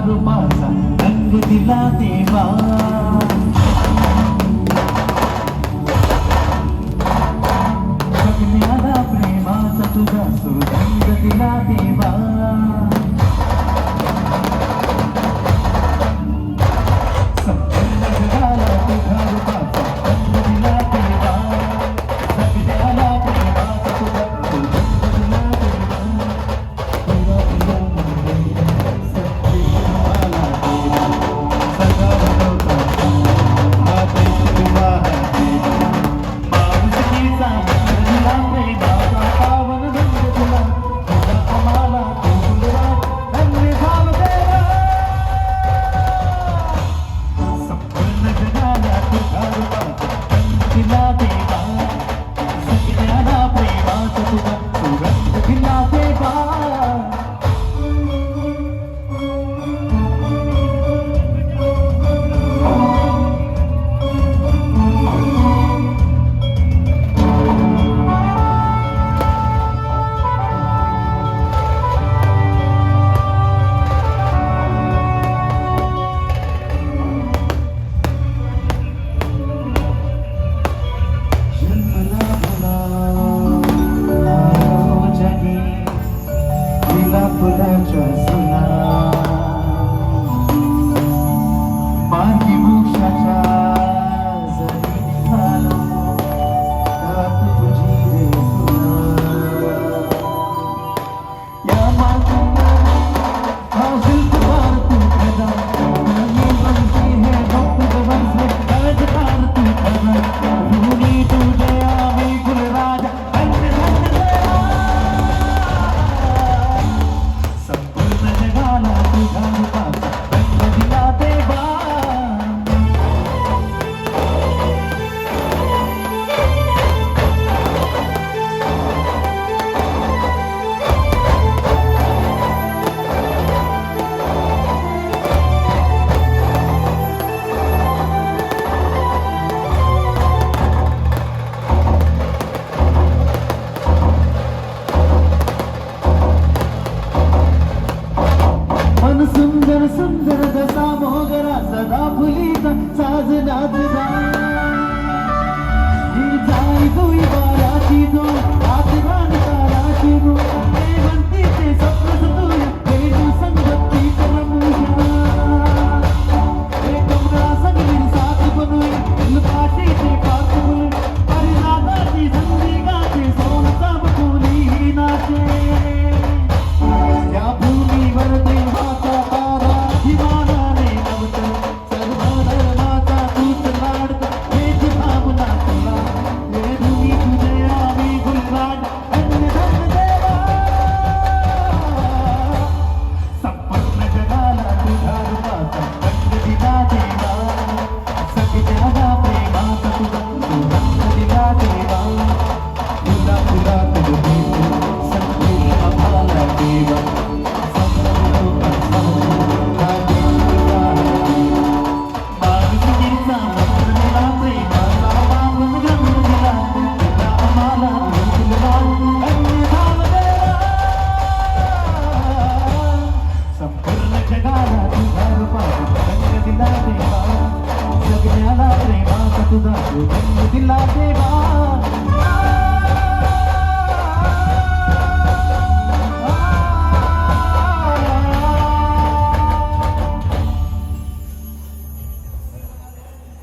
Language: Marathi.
మారు మాస తండ్రి దేవా. Thank you. छान सुंदर सुंदर जसा मोगरा सदा फुलीचा साजना तुझा जाई तू इबाराची तू दिला दे